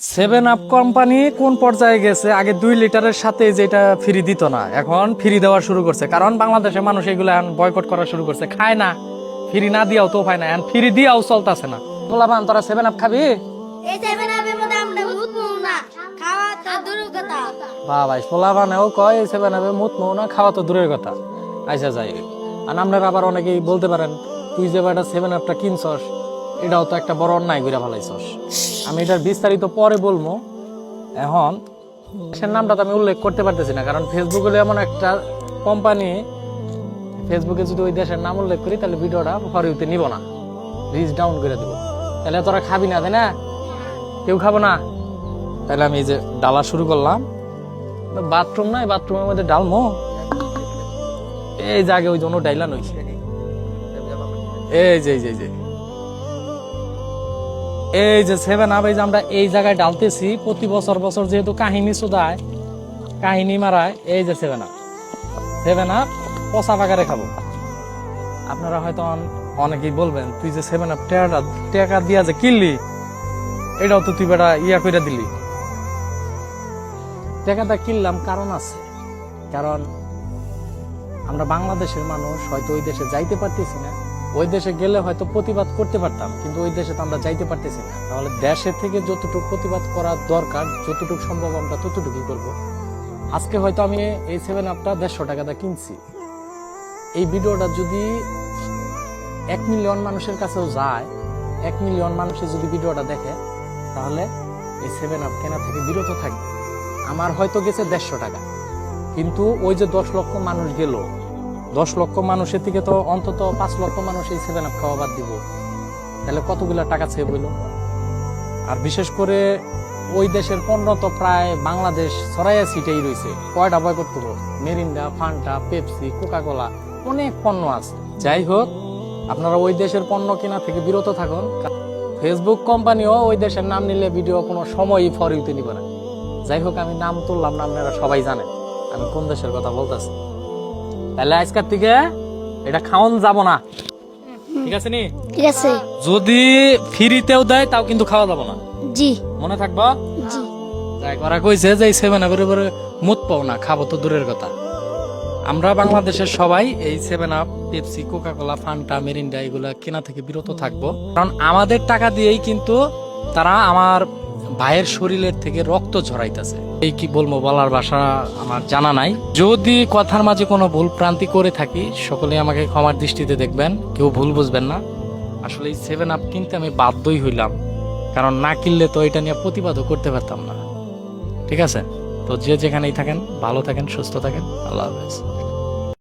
Seven up company কোন পর্যায়ে গেছে? আগে দুই লিটারের সাথে যেটা ফ্রি দিত না। এখন ফ্রি দেওয়া শুরু করছে। কারণ বাংলাদেশের মানুষ এগুলো এখন বয়কট করা শুরু করছে। খায় না। ফ্রি না দিয়াও তো পায় না এখন ফ্রি দিয়াও চলতেছে না। তোলাবান তোরা সেভেন আপ খাবি? আমরা বা ভাই পোলাবানেও কয় সেভেন আপে মুত মৌ না খাওয়া তো দূরের কথা। আইসা যাই। আর আপনারা আবার অনেকেই বলতে পারেন তুই যে বেটা সেভেন আপটা কিনছস এটাও তো একটা বড় অন্যায় করে ফেলাইছস। আমি এটার বিস্তারিত পরে বলব এখন, দেশের নামটা তো আমি উল্লেখ করতে পারতেছি না, কারণ ফেসবুক হলো এমন একটা কোম্পানি ফেসবুকে যদি ওই দেশের নাম উল্লেখ করি, তাহলে ভিডিওটা ফরিউতে নিব না। রিচ ডাউন করে দেবো। তাহলে তোরা খাবি না, তাই না? কেউ খাব না। তাহলে আমি যে ডালা শুরু করলাম। বাথরুম নাই, বাথরুমের মধ্যে ডালমো। এই জায়গায় ওই জন্য ডাইলান হয়েছে এই যে এই যে। এই যে সেভেন আপ এই যে আমরা এই জায়গায় ডালতেছি, প্রতি বছর বছর যেহেতু কাহিনী শুধায় কাহিনী মারায়, এই যে সেভেন আপ সেভেন আপ পচা পাকারে খাব। আপনারা হয়তো অনেকেই বলবেন, তুই যে সেভেন আপ টাকা টাকা দিয়া যে কিনলি, এটাও তো তুই বেটা ইয়া করে দিলি। টাকাটা কিনলাম, কারণ আছে। কারণ আমরা বাংলাদেশের মানুষ, হয়তো ওই দেশে যাইতে পারতেছি না। ওই দেশে গেলে হয়তো প্রতিবাদ করতে পারতাম, কিন্তু ওই দেশে তো আমরা যাইতে পারতেছি না। তাহলে দেশে থেকে যতটুকু প্রতিবাদ করা দরকার, যতটুকু সম্ভব আমরা ততটুকুই করব। আজকে হয়তো আমি এই সেভেন আপটা দেড়শো টাকাটা কিনছি। এই ভিডিওটা যদি এক মিলিয়ন মানুষের কাছেও যায়, এক মিলিয়ন মানুষের যদি ভিডিওটা দেখে, তাহলে এই সেভেন আপ কেনা থেকে বিরত থাকবে। আমার হয়তো গেছে দেড়শো টাকা। কিন্তু ওই যে দশ লক্ষ মানুষ গেল দশ লক্ষ মানুষের থেকে তো অন্তত পাঁচ লক্ষ মানুষ এই সেভেন আপ খাওয়া বাদ দিব। তাহলে কতগুলা টাকা সেভ হইল আর বিশেষ করে ওই দেশের পণ্য তো প্রায় বাংলাদেশ ছড়াইয়া সিটেই রয়েছে কয়টা বয়কট করব Mirinda Fanta Pepsi Coca Cola অনেক পণ্য আছে। যাই হোক, আপনারা ওই দেশের পণ্য কেনা থেকে বিরত থাকুন। ফেসবুক কোম্পানিও ওই দেশের নাম নিলে ভিডিও কোনো সময়ই ফর ইউতে নিবে না। যাই হোক, আমি নাম তুললাম না আপনারা সবাই জানেন আমি কোন দেশের কথা বলতেছি? তাহলে আজকের থেকে এটা খাওয়ান যাব না। ঠিক আছে নি? ঠিক আছে। যদি ফ্রিতেও দেয় তাও কিন্তু খাওয়া যাব না। জি। মনে থাকবা? জি। যাই করা কইছে যে সেভেন আপের উপরে মুত পাও না খাব তো দূরের কথা। আমরা বাংলাদেশের সবাই এই seven up Pepsi Coca Cola Fanta Mirinda এগুলা কেনা থেকে বিরত থাকব। কারণ আমাদের টাকা দিয়েই কিন্তু তারা আমার ভাইয়ের শরীরের থেকে রক্ত ঝরাইতেছে। এই কি বলব বলার ভাষা আমার জানা নাই। যদি কথার মাঝে কোনো ভুল প্রান্তি করে থাকি সকলে আমাকে ক্ষমার দৃষ্টিতে দেখবেন, কেউ ভুল বুঝবেন না। আসলে এই সেভেন আপ কিনতে আমি বাধ্যই হইলাম, কারণ না কিনলে তো এটা নিয়ে প্রতিবাদও করতে পারতাম না। ঠিক আছে? তো যে যেখানেই থাকেন, ভালো থাকেন, সুস্থ থাকেন, আল্লাহ হাফেজ।